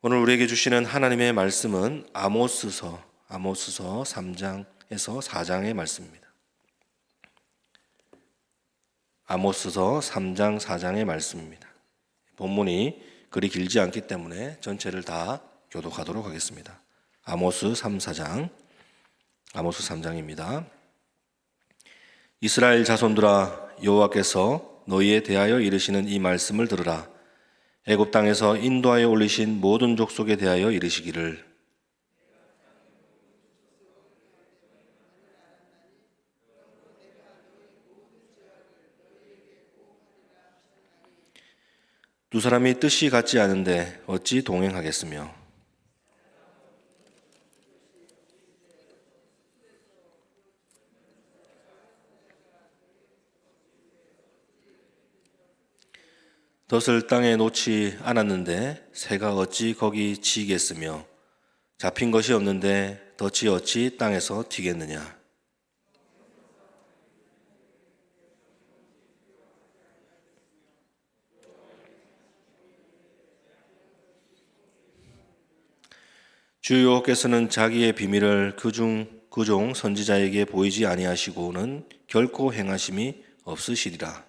오늘 우리에게 주시는 하나님의 말씀은 아모스서 아모스서 3장에서 4장의 말씀입니다. 아모스서 3장 4장의 말씀입니다. 본문이 그리 길지 않기 때문에 전체를 다 교독하도록 하겠습니다. 아모스 3, 4장 아모스 3장입니다. 이스라엘 자손들아 여호와께서 너희에 대하여 이르시는 이 말씀을 들으라. 애굽 땅에서 인도하여 올리신 모든 족속에 대하여 이르시기를. 두 사람이 뜻이 같지 않은데 어찌 동행하겠으며 덫을 땅에 놓지 않았는데 새가 어찌 거기 치겠으며 잡힌 것이 없는데 덫이 어찌 땅에서 튀겠느냐 주 여호께서는 자기의 비밀을 그중 그종 선지자에게 보이지 아니하시고는 결코 행하심이 없으시리라.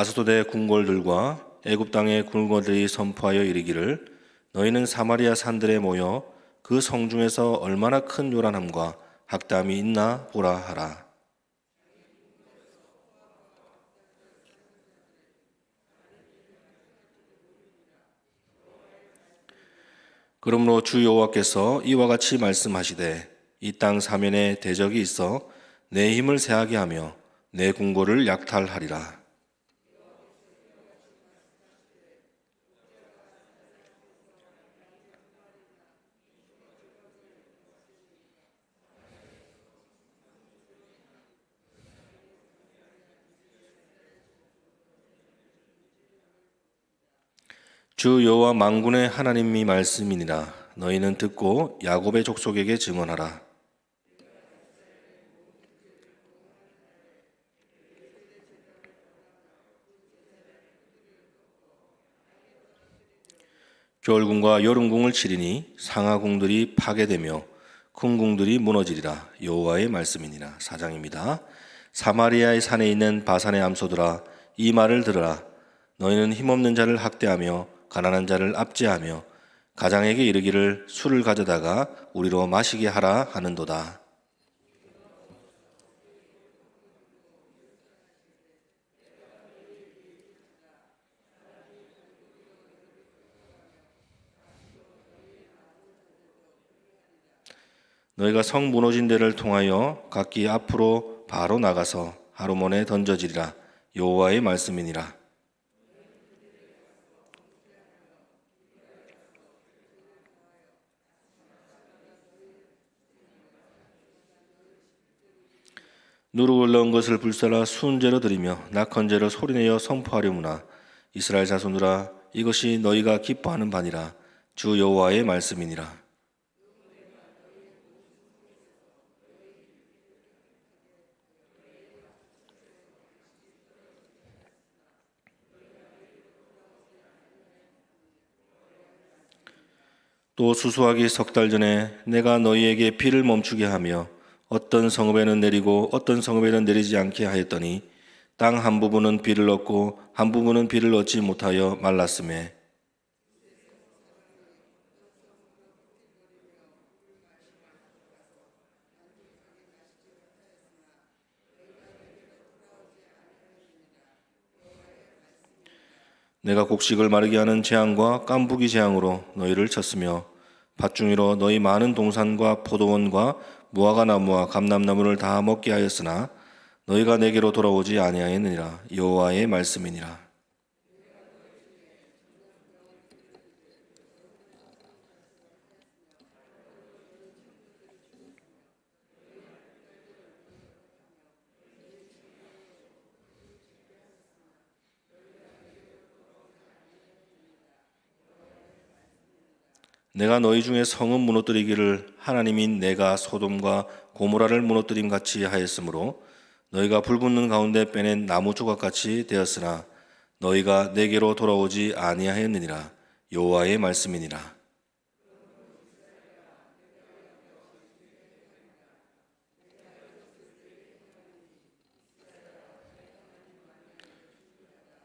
아스도대 궁궐들과 애굽 땅의 궁궐들이 선포하여 이르기를 너희는 사마리아 산들에 모여 그 성중에서 얼마나 큰 요란함과 학담이 있나 보라 하라. 그러므로 주 여호와께서 이와 같이 말씀하시되 이 땅 사면에 대적이 있어 내 힘을 세하게 하며 내 궁궐을 약탈하리라. 주 여호와 만군의 하나님이 말씀이니라. 너희는 듣고 야곱의 족속에게 증언하라. 겨울궁과 여름궁을 치리니 상하궁들이 파괴되며 큰 궁들이 무너지리라. 여호와의 말씀이니라. 사장입니다. 사마리아의 산에 있는 바산의 암소들아 이 말을 들으라. 너희는 힘없는 자를 학대하며 가난한 자를 압제하며 가장에게 이르기를 술을 가져다가 우리로 마시게 하라 하는도다. 너희가 성 무너진 데를 통하여 각기 앞으로 바로 나가서 하루몬에 던져지리라 여호와의 말씀이니라. 누룩을 넣은 것을 불살라 순제로 드리며 낙헌제로 소리내어 선포하려무나 이스라엘 자손들아 이것이 너희가 기뻐하는 바니라. 주 여호와의 말씀이니라. 또 수수하기 석 달 전에 내가 너희에게 비를 멈추게 하며 어떤 성읍에는 내리고 어떤 성읍에는 내리지 않게 하였더니 땅 한 부분은 비를 얻고 한 부분은 비를 얻지 못하여 말랐음에. 내가 곡식을 마르게 하는 재앙과 깐부기 재앙으로 너희를 쳤으며 밭중이로 너희 많은 동산과 포도원과 무화과 나무와 감람나무를 다 먹게 하였으나 너희가 내게로 돌아오지 아니하였느니라. 여호와의 말씀이니라 내가 너희 중에 성은 무너뜨리기를 하나님인 내가 소돔과 고모라를 무너뜨림 같이 하였으므로 너희가 불붙는 가운데 빼낸 나무 조각 같이 되었으나 너희가 내게로 돌아오지 아니하였느니라 여호와의 말씀이니라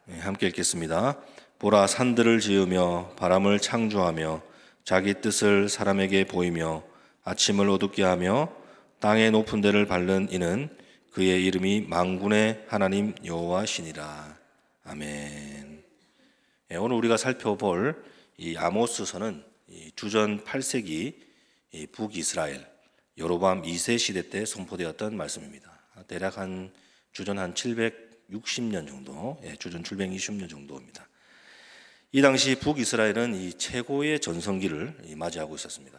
네, 함께 읽겠습니다. 보라 산들을 지으며 바람을 창조하며 자기 뜻을 사람에게 보이며 아침을 어둡게 하며 땅의 높은 데를 밟는 이는 그의 이름이 망군의 하나님 여호와시니라. 아멘. 예, 오늘 우리가 살펴볼 이 아모스서는 이 주전 8세기 이 북이스라엘 여로밤 2세 시대 때 선포되었던 말씀입니다. 대략 한 주전 한 760년 정도, 예, 주전 720년 정도입니다. 이 당시 북이스라엘은 이 최고의 전성기를 이 맞이하고 있었습니다.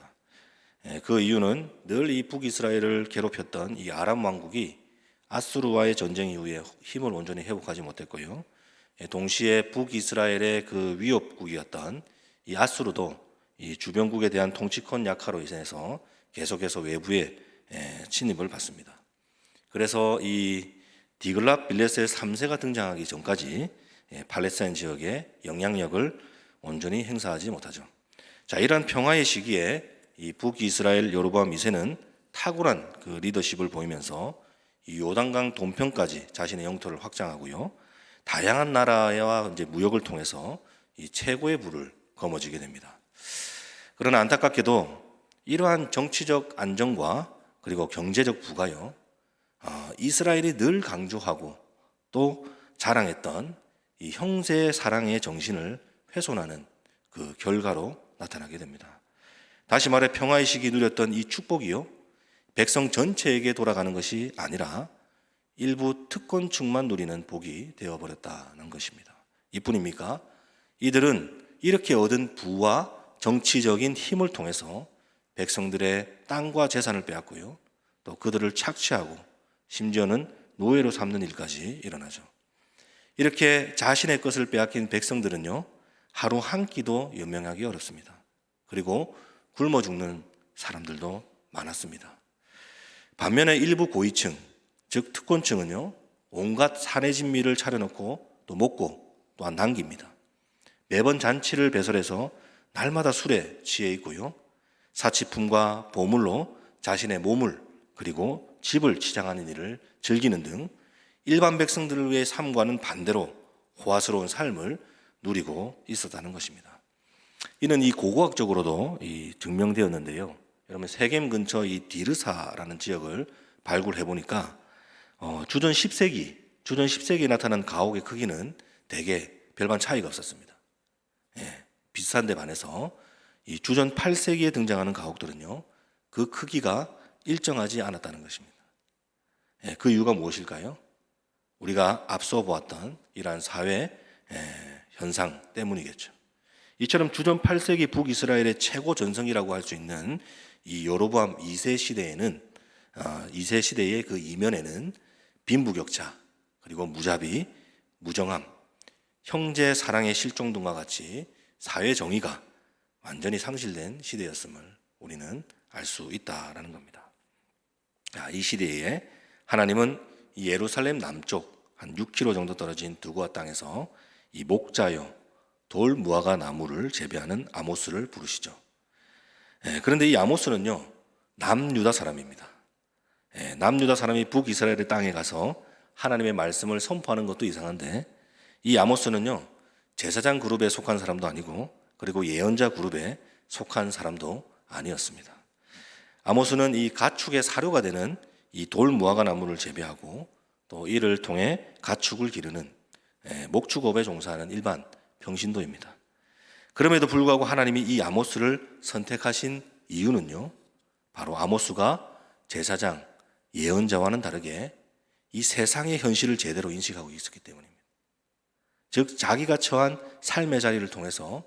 예, 그 이유는 늘 이 북이스라엘을 괴롭혔던 이 아람 왕국이 아수르와의 전쟁 이후에 힘을 온전히 회복하지 못했고요. 예, 동시에 북이스라엘의 그 위협국이었던 이 아수르도 이 주변국에 대한 통치권 약화로 인해서 계속해서 외부에 예, 침입을 받습니다. 그래서 이 디글랍 빌레스의 3세가 등장하기 전까지 예, 팔레스타인 지역에 영향력을 온전히 행사하지 못하죠. 자, 이러한 평화의 시기에 이 북이스라엘 여로보암 2세는 탁월한 그 리더십을 보이면서 이 요단강 동편까지 자신의 영토를 확장하고요. 다양한 나라와 이제 무역을 통해서 이 최고의 부를 거머쥐게 됩니다. 그러나 안타깝게도 이러한 정치적 안정과 그리고 경제적 부가요. 어, 이스라엘이 늘 강조하고 또 자랑했던 이 형제의 사랑의 정신을 훼손하는 그 결과로 나타나게 됩니다. 다시 말해 평화의 시기 누렸던 이 축복이요. 백성 전체에게 돌아가는 것이 아니라 일부 특권층만 누리는 복이 되어버렸다는 것입니다. 이뿐입니까? 이들은 이렇게 얻은 부와 정치적인 힘을 통해서 백성들의 땅과 재산을 빼앗고요. 또 그들을 착취하고 심지어는 노예로 삼는 일까지 일어나죠. 이렇게 자신의 것을 빼앗긴 백성들은요, 하루 한 끼도 연명하기 어렵습니다. 그리고 굶어 죽는 사람들도 많았습니다. 반면에 일부 고위층, 즉 특권층은요, 온갖 사내 진미를 차려놓고 또 먹고 또한 남깁니다. 매번 잔치를 배설해서 날마다 술에 취해 있고요. 사치품과 보물로 자신의 몸을 그리고 집을 치장하는 일을 즐기는 등 일반 백성들의 삶과는 반대로 호화스러운 삶을 누리고 있었다는 것입니다. 이는 이 고고학적으로도 이 증명되었는데요. 여러분 세겜 근처 이 디르사라는 지역을 발굴해 보니까 어, 주전 10세기 주전 10세기에 나타난 가옥의 크기는 대개 별반 차이가 없었습니다. 예, 비슷한 데 반해서 이 주전 8세기에 등장하는 가옥들은요 그 크기가 일정하지 않았다는 것입니다. 예, 그 이유가 무엇일까요? 우리가 앞서 보았던 이러한 사회 예, 현상 때문이겠죠. 이처럼 주전 8세기 북이스라엘의 최고 전성이라고 할 수 있는 이 여로보암 2세 시대에는 어, 2세 시대의 그 이면에는 빈부격차 그리고 무자비, 무정함, 형제 사랑의 실종 등과 같이 사회 정의가 완전히 상실된 시대였음을 우리는 알 수 있다라는 겁니다. 자, 이 시대에 하나님은 이 예루살렘 남쪽 한 6km 정도 떨어진 두고아 땅에서 이 목자요 돌 무화과 나무를 재배하는 아모스를 부르시죠. 예, 그런데 이 아모스는요 남유다 사람입니다. 예, 남유다 사람이 북이스라엘의 땅에 가서 하나님의 말씀을 선포하는 것도 이상한데 이 아모스는요 제사장 그룹에 속한 사람도 아니고 그리고 예언자 그룹에 속한 사람도 아니었습니다. 아모스는 이 가축의 사료가 되는 이 돌 무화과 나무를 재배하고 또 이를 통해 가축을 기르는 예, 목축업에 종사하는 일반 병신도입니다. 그럼에도 불구하고 하나님이 이 아모스를 선택하신 이유는요. 바로 아모스가 제사장, 예언자와는 다르게 이 세상의 현실을 제대로 인식하고 있었기 때문입니다. 즉 자기가 처한 삶의 자리를 통해서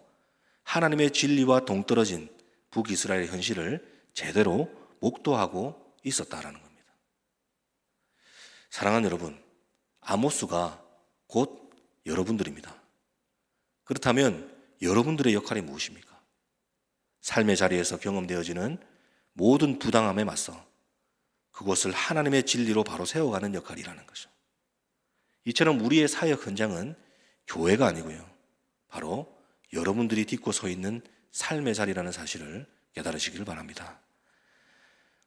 하나님의 진리와 동떨어진 북이스라엘의 현실을 제대로 목도하고 있었다라는 겁니다. 사랑하는 여러분, 아모스가 곧 여러분들입니다. 그렇다면 여러분들의 역할이 무엇입니까? 삶의 자리에서 경험되어지는 모든 부당함에 맞서 그곳을 하나님의 진리로 바로 세워가는 역할이라는 거죠. 이처럼 우리의 사역 현장은 교회가 아니고요. 바로 여러분들이 딛고 서 있는 삶의 자리라는 사실을 깨달으시기를 바랍니다.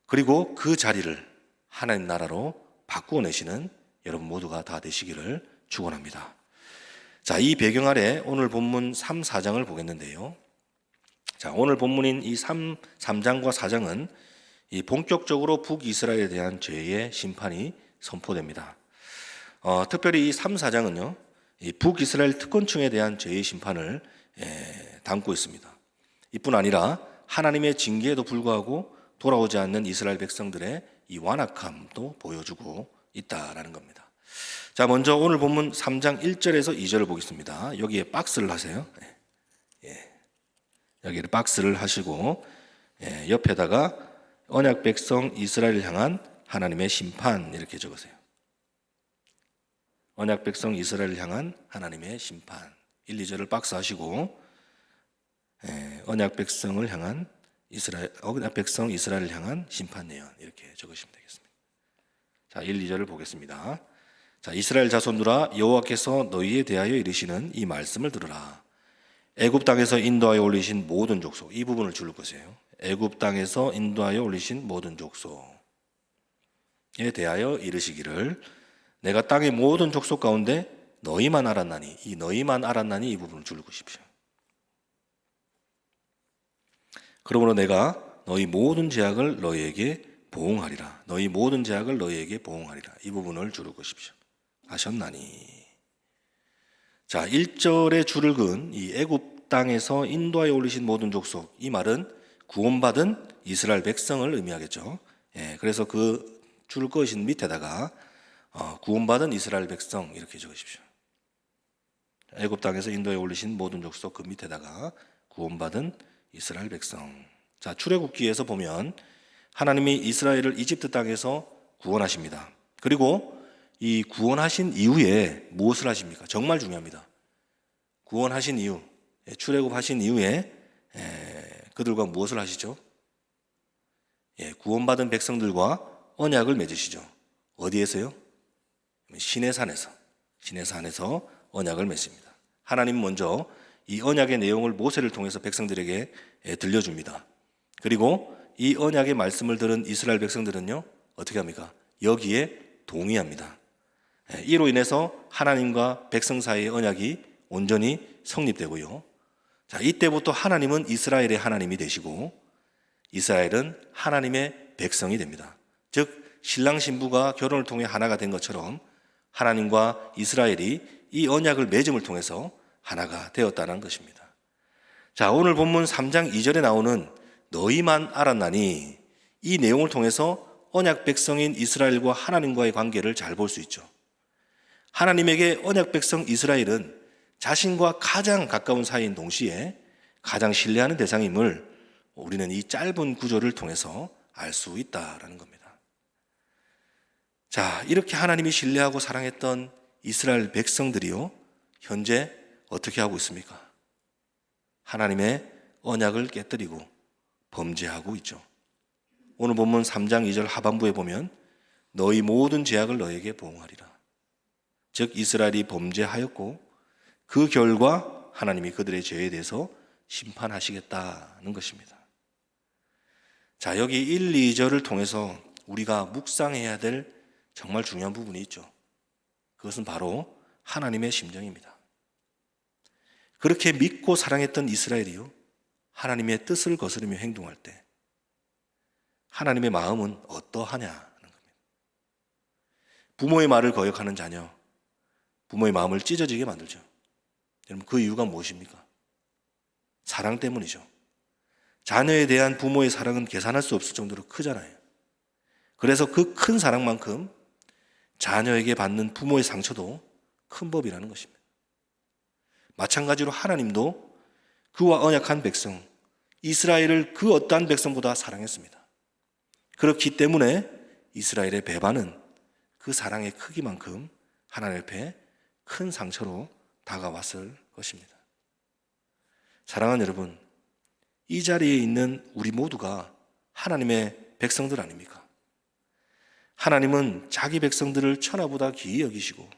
그리고 그 자리를 하나님 나라로 바꾸어 내시는 여러분 모두가 다 되시기를 축원합니다. 자, 이 배경 아래 오늘 본문 3, 4장을 보겠는데요. 자, 오늘 본문인 이 3, 3장과 4장은 이 본격적으로 북이스라엘에 대한 죄의 심판이 선포됩니다. 어, 특별히 이 3, 4장은요, 이 북이스라엘 특권층에 대한 죄의 심판을 에, 담고 있습니다. 이뿐 아니라 하나님의 징계에도 불구하고 돌아오지 않는 이스라엘 백성들의 이 완악함도 보여주고 있다라는 겁니다. 자, 먼저 오늘 본문 3장 1절에서 2절을 보겠습니다. 여기에 박스를 하세요. 예. 예. 여기를 박스를 하시고 예, 옆에다가 언약 백성 이스라엘을 향한 하나님의 심판 이렇게 적으세요. 언약 백성 이스라엘을 향한 하나님의 심판. 1, 2절을 박스 하시고 예, 언약 백성을 향한 이스라엘 언약 백성 이스라엘을 향한 심판 예언 이렇게 적으시면 되겠습니다. 자, 1, 2절을 보겠습니다. 자, 이스라엘 자손들아 여호와께서 너희에 대하여 이르시는 이 말씀을 들으라. 애굽 땅에서 인도하여 올리신 모든 족속 이 부분을 줄을 것이에요. 애굽 땅에서 인도하여 올리신 모든 족속에 대하여 이르시기를 내가 땅의 모든 족속 가운데 너희만 알았나니 이 너희만 알았나니 이 부분을 줄을 것이십시오. 그러므로 내가 너희 모든 제약을 너희에게 보응하리라. 너희 모든 제약을 너희에게 보응하리라. 이 부분을 줄을 것이십시오. 하셨나니. 자, 1절에 줄을 그은 이 애굽 땅에서 인도하여 올리신 모든 족속. 이 말은 구원받은 이스라엘 백성을 의미하겠죠. 예, 그래서 그 줄을 그으신 밑에다가 어, 구원받은 이스라엘 백성 이렇게 적으십시오. 애굽 땅에서 인도에 올리신 모든 족속 그 밑에다가 구원받은 이스라엘 백성. 자, 출애굽기에서 보면 하나님이 이스라엘을 이집트 땅에서 구원하십니다. 그리고 이 구원하신 이후에 무엇을 하십니까? 정말 중요합니다. 구원하신 이후, 예, 출애굽하신 이후에 예, 그들과 무엇을 하시죠? 예, 구원받은 백성들과 언약을 맺으시죠. 어디에서요? 신의 산에서, 신의 산에서 언약을 맺습니다. 하나님 먼저 이 언약의 내용을 모세를 통해서 백성들에게 들려줍니다. 그리고 이 언약의 말씀을 들은 이스라엘 백성들은요, 어떻게 합니까? 여기에 동의합니다. 이로 인해서 하나님과 백성 사이의 언약이 온전히 성립되고요. 자, 이때부터 하나님은 이스라엘의 하나님이 되시고 이스라엘은 하나님의 백성이 됩니다. 즉, 신랑 신부가 결혼을 통해 하나가 된 것처럼 하나님과 이스라엘이 이 언약을 맺음을 통해서 하나가 되었다는 것입니다. 자, 오늘 본문 3장 2절에 나오는 너희만 알았나니 이 내용을 통해서 언약 백성인 이스라엘과 하나님과의 관계를 잘 볼 수 있죠. 하나님에게 언약 백성 이스라엘은 자신과 가장 가까운 사이인 동시에 가장 신뢰하는 대상임을 우리는 이 짧은 구조를 통해서 알 수 있다라는 겁니다. 자, 이렇게 하나님이 신뢰하고 사랑했던 이스라엘 백성들이요, 현재 어떻게 하고 있습니까? 하나님의 언약을 깨뜨리고 범죄하고 있죠. 오늘 본문 3장 2절 하반부에 보면 너희 모든 죄악을 너에게 보응하리라. 즉 이스라엘이 범죄하였고 그 결과 하나님이 그들의 죄에 대해서 심판하시겠다는 것입니다. 자, 여기 1, 2절을 통해서 우리가 묵상해야 될 정말 중요한 부분이 있죠. 그것은 바로 하나님의 심정입니다. 그렇게 믿고 사랑했던 이스라엘이요. 하나님의 뜻을 거스르며 행동할 때 하나님의 마음은 어떠하냐는 겁니다. 부모의 말을 거역하는 자녀, 부모의 마음을 찢어지게 만들죠. 여러분 그 이유가 무엇입니까? 사랑 때문이죠. 자녀에 대한 부모의 사랑은 계산할 수 없을 정도로 크잖아요. 그래서 그 큰 사랑만큼 자녀에게 받는 부모의 상처도 큰 법이라는 것입니다. 마찬가지로 하나님도 그와 언약한 백성, 이스라엘을 그 어떠한 백성보다 사랑했습니다. 그렇기 때문에 이스라엘의 배반은 그 사랑의 크기만큼 하나님 앞에 큰 상처로 다가왔을 것입니다. 사랑하는 여러분, 이 자리에 있는 우리 모두가 하나님의 백성들 아닙니까? 하나님은 자기 백성들을 천하보다 귀히 여기시고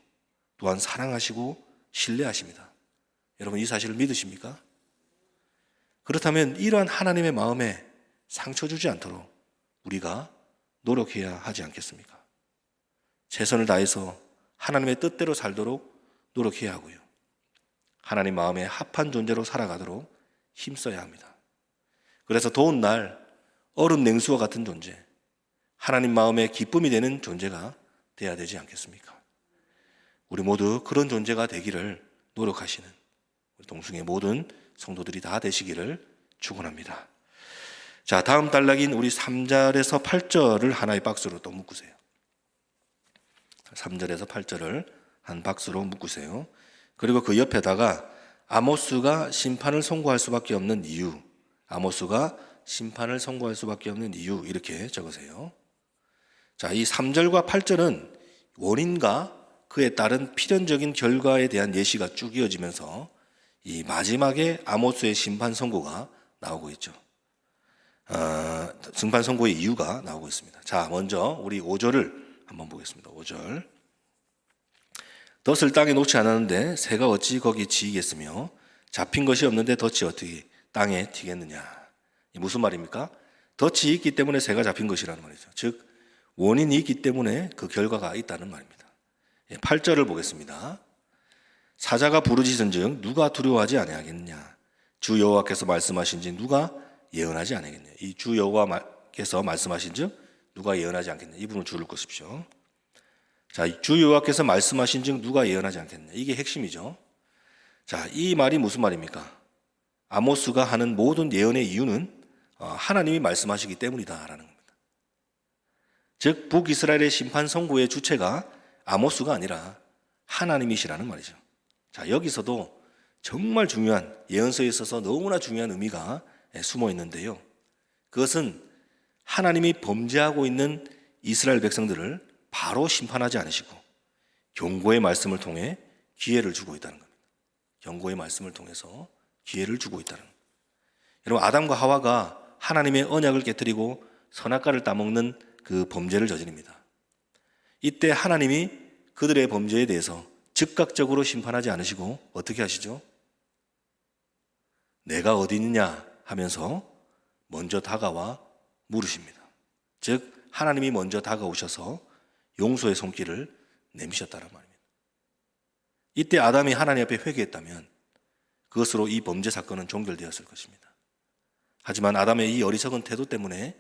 또한 사랑하시고 신뢰하십니다. 여러분 이 사실을 믿으십니까? 그렇다면 이러한 하나님의 마음에 상처 주지 않도록 우리가 노력해야 하지 않겠습니까? 최선을 다해서 하나님의 뜻대로 살도록 노력해야 하고요. 하나님 마음에 합한 존재로 살아가도록 힘써야 합니다. 그래서 더운 날 얼음 냉수와 같은 존재, 하나님 마음에 기쁨이 되는 존재가 돼야 되지 않겠습니까? 우리 모두 그런 존재가 되기를 노력하시는 동승의 모든 성도들이 다 되시기를 축원합니다. 자, 다음 단락인 우리 3절에서 8절을 하나의 박스로 또 묶으세요. 3절에서 8절을 한 박스로 묶으세요. 그리고 그 옆에다가 아모스가 심판을 선고할 수밖에 없는 이유, 아모스가 심판을 선고할 수밖에 없는 이유 이렇게 적으세요. 자, 이 3절과 8절은 원인과 그에 따른 필연적인 결과에 대한 예시가 쭉 이어지면서 이 마지막에 아모스의 심판 선고가 나오고 있죠. 어, 심판 선고의 이유가 나오고 있습니다. 자, 먼저 우리 5절을 한번 보겠습니다. 5절. 덫을 땅에 놓지 않았는데 새가 어찌 거기 지이겠으며 잡힌 것이 없는데 덫이 어떻게 땅에 튀겠느냐. 이 무슨 말입니까? 덫이 있기 때문에 새가 잡힌 것이라는 말이죠. 즉 원인이 있기 때문에 그 결과가 있다는 말입니다. 8절을 보겠습니다. 사자가 부르짖은즉 누가 두려워하지 아니하겠느냐? 주 여호와께서 말씀하신지 누가 예언하지 아니겠느냐? 이 주 여호와께서 말씀하신즉 누가 예언하지 않겠느냐? 이 부분을 줄을 것십시오. 자, 주 여호와께서 말씀하신즉 누가 예언하지 않겠느냐? 이게 핵심이죠. 자, 이 말이 무슨 말입니까? 아모스가 하는 모든 예언의 이유는 어, 하나님이 말씀하시기 때문이다라는 겁니다. 즉 북이스라엘의 심판 선고의 주체가 아모스가 아니라 하나님이시라는 말이죠. 자, 여기서도 정말 중요한 예언서에 있어서 너무나 중요한 의미가 숨어 있는데요. 그것은 하나님이 범죄하고 있는 이스라엘 백성들을 바로 심판하지 않으시고 경고의 말씀을 통해 기회를 주고 있다는 겁니다. 경고의 말씀을 통해서 기회를 주고 있다는 겁니다. 여러분 아담과 하와가 하나님의 언약을 깨뜨리고 선악과를 따먹는 그 범죄를 저지릅니다. 이때 하나님이 그들의 범죄에 대해서 즉각적으로 심판하지 않으시고 어떻게 하시죠? 내가 어디 있느냐 하면서 먼저 다가와 물으십니다. 즉 하나님이 먼저 다가오셔서 용서의 손길을 내미셨다는 말입니다. 이때 아담이 하나님 앞에 회개했다면 그것으로 이 범죄 사건은 종결되었을 것입니다. 하지만 아담의 이 어리석은 태도 때문에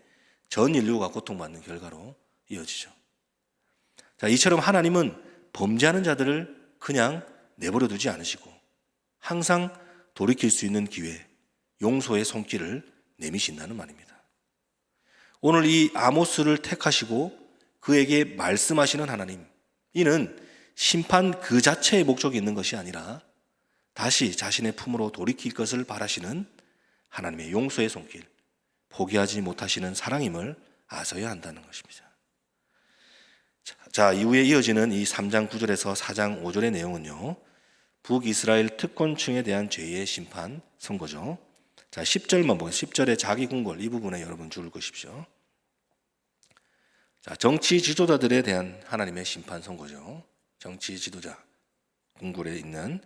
전 인류가 고통받는 결과로 이어지죠. 자, 이처럼 하나님은 범죄하는 자들을 그냥 내버려 두지 않으시고 항상 돌이킬 수 있는 기회, 용서의 손길을 내미신다는 말입니다. 오늘 이 아모스를 택하시고 그에게 말씀하시는 하나님, 이는 심판 그 자체의 목적이 있는 것이 아니라 다시 자신의 품으로 돌이킬 것을 바라시는 하나님의 용서의 손길, 포기하지 못하시는 사랑임을 아셔야 한다는 것입니다. 자, 이후에 이어지는 이 3장 9절에서 4장 5절의 내용은요. 북이스라엘 특권층에 대한 죄의 심판 선거죠. 자, 10절만 보겠습니다. 10절에 자기 궁궐 이 부분에 여러분 줄 것입시오. 자, 정치 지도자들에 대한 하나님의 심판 선거죠. 정치 지도자 궁궐에 있는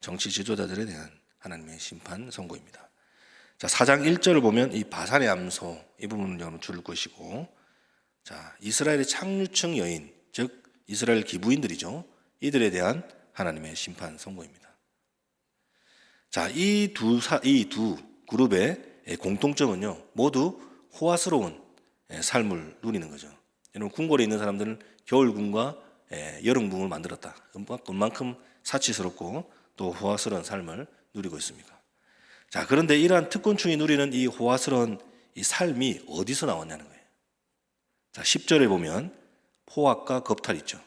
정치 지도자들에 대한 하나님의 심판 선고입니다. 자, 4장 1절을 보면 이 바산의 암소 이 부분을 여러분 줄 것이고 자, 이스라엘의 착류층 여인 즉 이스라엘 기부인들이죠. 이들에 대한 하나님의 심판 선고입니다. 자, 이 두 이 두 그룹의 공통점은요. 모두 호화스러운 삶을 누리는 거죠. 여러분 궁궐에 있는 사람들은 겨울궁과 여름궁을 만들었다. 그만큼 사치스럽고 또 호화스러운 삶을 누리고 있습니다. 자, 그런데 이러한 특권층이 누리는 이 호화스러운 이 삶이 어디서 나왔냐는 거예요. 자, 10절에 보면 포악과 겁탈 있죠.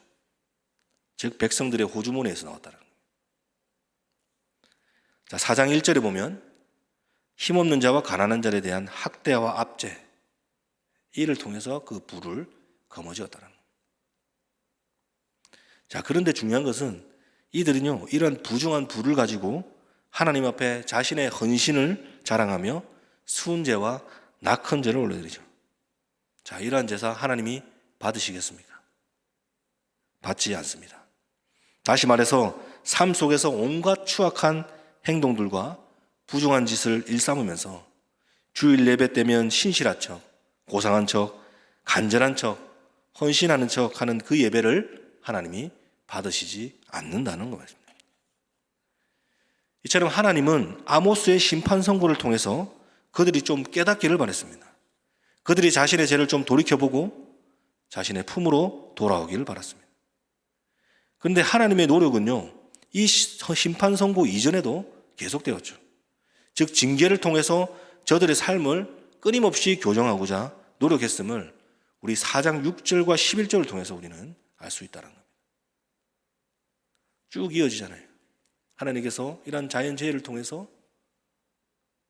즉 백성들의 호주머니에서 나왔다는 거예요. 자, 4장 1절에 보면 힘없는 자와 가난한 자에 대한 학대와 압제 이를 통해서 그 부를 거머쥐었다는 거예요. 자, 그런데 중요한 것은 이들은요, 이런 부중한 부를 가지고 하나님 앞에 자신의 헌신을 자랑하며 순제와 낙헌제를 올려드리죠. 자, 이러한 제사 하나님이 받으시겠습니까? 받지 않습니다. 다시 말해서 삶 속에서 온갖 추악한 행동들과 부중한 짓을 일삼으면서 주일 예배 때면 신실한 척, 고상한 척, 간절한 척, 헌신하는 척 하는 그 예배를 하나님이 받으시지 않는다는 것입니다. 이처럼 하나님은 아모스의 심판 선고를 통해서 그들이 좀 깨닫기를 바랬습니다. 그들이 자신의 죄를 좀 돌이켜보고 자신의 품으로 돌아오기를 바랐습니다. 그런데 하나님의 노력은요, 이 심판 선고 이전에도 계속되었죠. 즉, 징계를 통해서 저들의 삶을 끊임없이 교정하고자 노력했음을 우리 4장 6절과 11절을 통해서 우리는 알 수 있다는 겁니다. 쭉 이어지잖아요. 하나님께서 이러한 자연재해를 통해서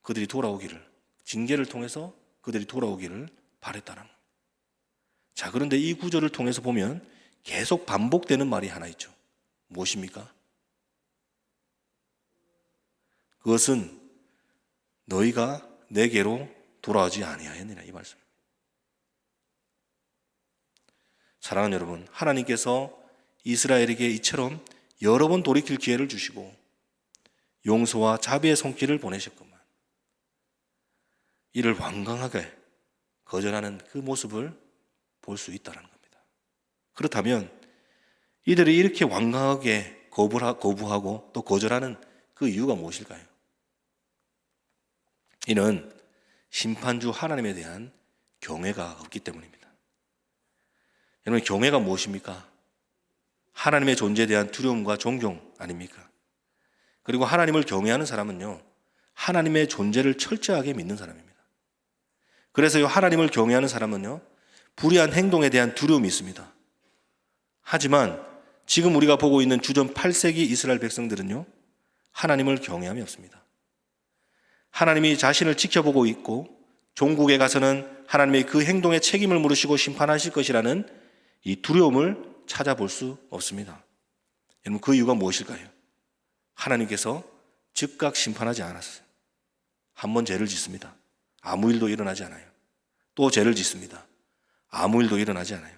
그들이 돌아오기를, 징계를 통해서 그들이 돌아오기를 바랬다는 겁니다. 자, 그런데 이 구절을 통해서 보면 계속 반복되는 말이 하나 있죠. 무엇입니까? 그것은 너희가 내게로 돌아오지 아니하였느냐 이 말씀. 사랑하는 여러분, 하나님께서 이스라엘에게 이처럼 여러 번 돌이킬 기회를 주시고 용서와 자비의 손길을 보내셨구만. 이를 완강하게 거절하는 그 모습을 볼 수 있다는 겁니다. 그렇다면 이들이 이렇게 완강하게 거부하고 또 거절하는 그 이유가 무엇일까요? 이는 심판주 하나님에 대한 경외가 없기 때문입니다. 여러분, 경외가 무엇입니까? 하나님의 존재에 대한 두려움과 존경 아닙니까? 그리고 하나님을 경외하는 사람은요, 하나님의 존재를 철저하게 믿는 사람입니다. 그래서요, 하나님을 경외하는 사람은요, 불의한 행동에 대한 두려움이 있습니다. 하지만 지금 우리가 보고 있는 주전 8세기 이스라엘 백성들은요, 하나님을 경외함이 없습니다. 하나님이 자신을 지켜보고 있고, 종국에 가서는 하나님의 그 행동에 책임을 물으시고 심판하실 것이라는 이 두려움을 찾아볼 수 없습니다. 여러분, 그 이유가 무엇일까요? 하나님께서 즉각 심판하지 않았어요. 한 번 죄를 짓습니다. 아무 일도 일어나지 않아요. 또 죄를 짓습니다. 아무 일도 일어나지 않아요.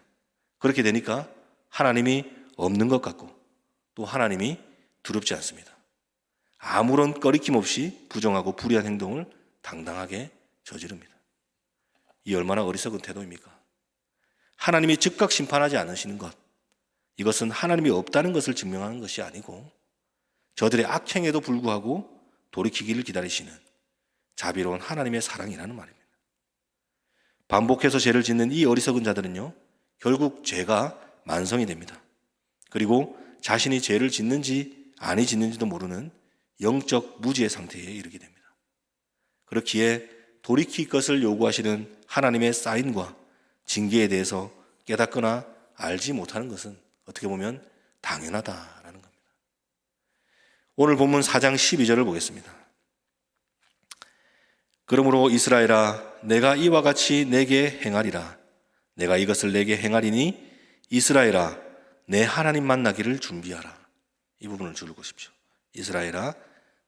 그렇게 되니까 하나님이 없는 것 같고 또 하나님이 두렵지 않습니다. 아무런 꺼리낌 없이 부정하고 불의한 행동을 당당하게 저지릅니다. 이 얼마나 어리석은 태도입니까? 하나님이 즉각 심판하지 않으시는 것, 이것은 하나님이 없다는 것을 증명하는 것이 아니고 저들의 악행에도 불구하고 돌이키기를 기다리시는 자비로운 하나님의 사랑이라는 말입니다. 반복해서 죄를 짓는 이 어리석은 자들은요, 결국 죄가 만성이 됩니다. 그리고 자신이 죄를 짓는지 아니 짓는지도 모르는 영적 무지의 상태에 이르게 됩니다. 그렇기에 돌이킬 것을 요구하시는 하나님의 사인과 징계에 대해서 깨닫거나 알지 못하는 것은 어떻게 보면 당연하다라는 겁니다. 오늘 본문 4장 12절을 보겠습니다. 그러므로 이스라엘아 내가 이와 같이 내게 행하리라 내가 이것을 내게 행하리니 이스라엘아 내 하나님 만나기를 준비하라. 이 부분을 줄고 싶죠. 이스라엘아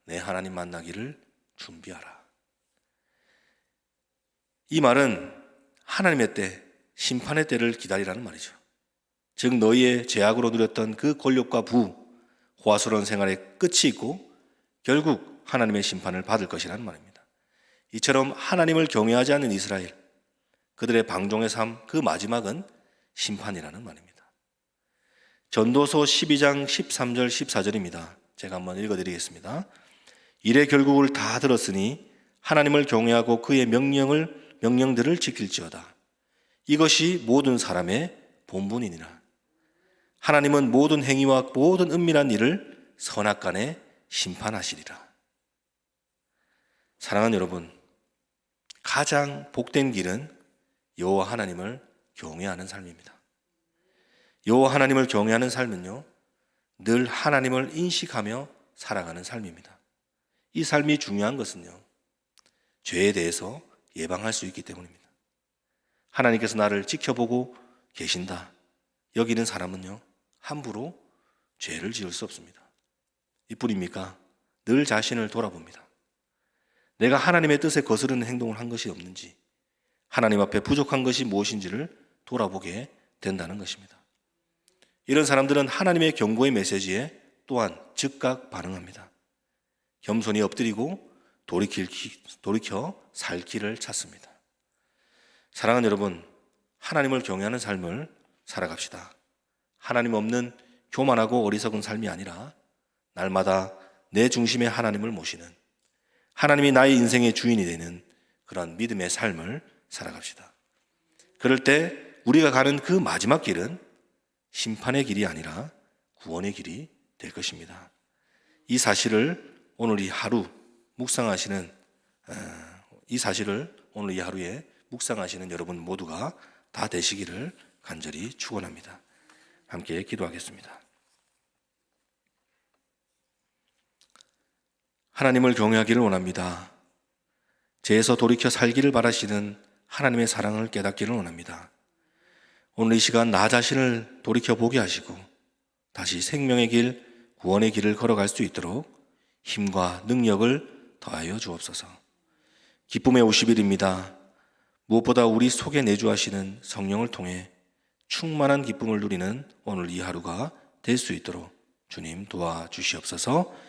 내 하나님 만나기를 준비하라. 이 말은 하나님의 때, 심판의 때를 기다리라는 말이죠. 즉 너희의 죄악으로 누렸던 그 권력과 부, 호화스러운 생활의 끝이 있고 결국 하나님의 심판을 받을 것이라는 말입니다. 이처럼 하나님을 경외하지 않는 이스라엘, 그들의 방종의 삶, 그 마지막은 심판이라는 말입니다. 전도서 12장 13절 14절입니다. 제가 한번 읽어드리겠습니다. 이래 결국을 다 들었으니 하나님을 경외하고 그의 명령을 명령들을 지킬지어다. 이것이 모든 사람의 본분이니라. 하나님은 모든 행위와 모든 은밀한 일을 선악간에 심판하시리라. 사랑하는 여러분, 가장 복된 길은 여호와 하나님을 경외하는 삶입니다. 여호와 하나님을 경외하는 삶은요. 늘 하나님을 인식하며 살아가는 삶입니다. 이 삶이 중요한 것은요. 죄에 대해서 예방할 수 있기 때문입니다. 하나님께서 나를 지켜보고 계신다. 여기는 사람은요. 함부로 죄를 지을 수 없습니다. 이뿐입니까? 늘 자신을 돌아봅니다. 내가 하나님의 뜻에 거스르는 행동을 한 것이 없는지, 하나님 앞에 부족한 것이 무엇인지를 돌아보게 된다는 것입니다. 이런 사람들은 하나님의 경고의 메시지에 또한 즉각 반응합니다. 겸손히 엎드리고 돌이킬, 기- 돌이켜 살 길을 찾습니다. 사랑하는 여러분, 하나님을 경외하는 삶을 살아갑시다. 하나님 없는 교만하고 어리석은 삶이 아니라 날마다 내 중심에 하나님을 모시는 하나님이 나의 인생의 주인이 되는 그런 믿음의 삶을 살아갑시다. 그럴 때 우리가 가는 그 마지막 길은 심판의 길이 아니라 구원의 길이 될 것입니다. 이 사실을 오늘 이 하루 묵상하시는 어, 이 사실을 오늘 이 하루에 묵상하시는 여러분 모두가 다 되시기를 간절히 축원합니다. 함께 기도하겠습니다. 하나님을 경외하기를 원합니다. 죄에서 돌이켜 살기를 바라시는 하나님의 사랑을 깨닫기를 원합니다. 오늘 이 시간 나 자신을 돌이켜 보게 하시고 다시 생명의 길, 구원의 길을 걸어갈 수 있도록 힘과 능력을 더하여 주옵소서. 기쁨의 50일입니다. 무엇보다 우리 속에 내주하시는 성령을 통해 충만한 기쁨을 누리는 오늘 이 하루가 될 수 있도록 주님 도와주시옵소서